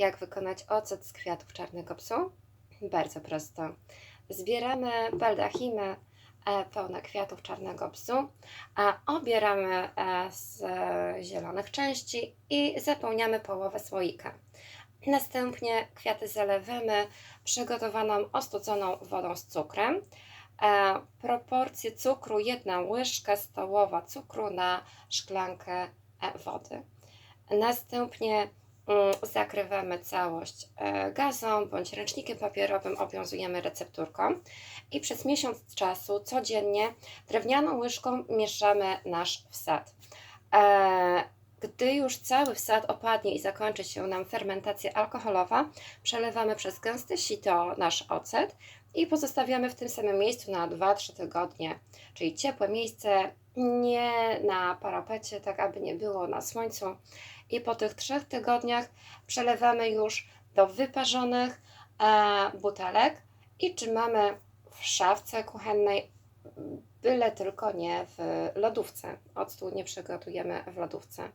Jak wykonać ocet z kwiatów czarnego psu? Bardzo prosto. Zbieramy baldachimy e, pełne kwiatów czarnego psu, obieramy e, z zielonych części i zapełniamy połowę słoika. Następnie kwiaty zalewamy przygotowaną ostudzoną wodą z cukrem. E, proporcje cukru 1 łyżka stołowa cukru na szklankę wody. Następnie zakrywamy całość e, gazą bądź ręcznikiem papierowym, obowiązujemy recepturką i przez miesiąc czasu codziennie drewnianą łyżką mieszamy nasz wsad. E, Gdy już cały wsad opadnie i zakończy się nam fermentacja alkoholowa, przelewamy przez gęste sito nasz ocet i pozostawiamy w tym samym miejscu na 2-3 tygodnie, czyli ciepłe miejsce, nie na parapecie, tak aby nie było na słońcu. I po tych trzech tygodniach przelewamy już do wyparzonych e, butelek i trzymamy w szafce kuchennej, byle tylko nie w lodówce. Octu nie przygotujemy w lodówce.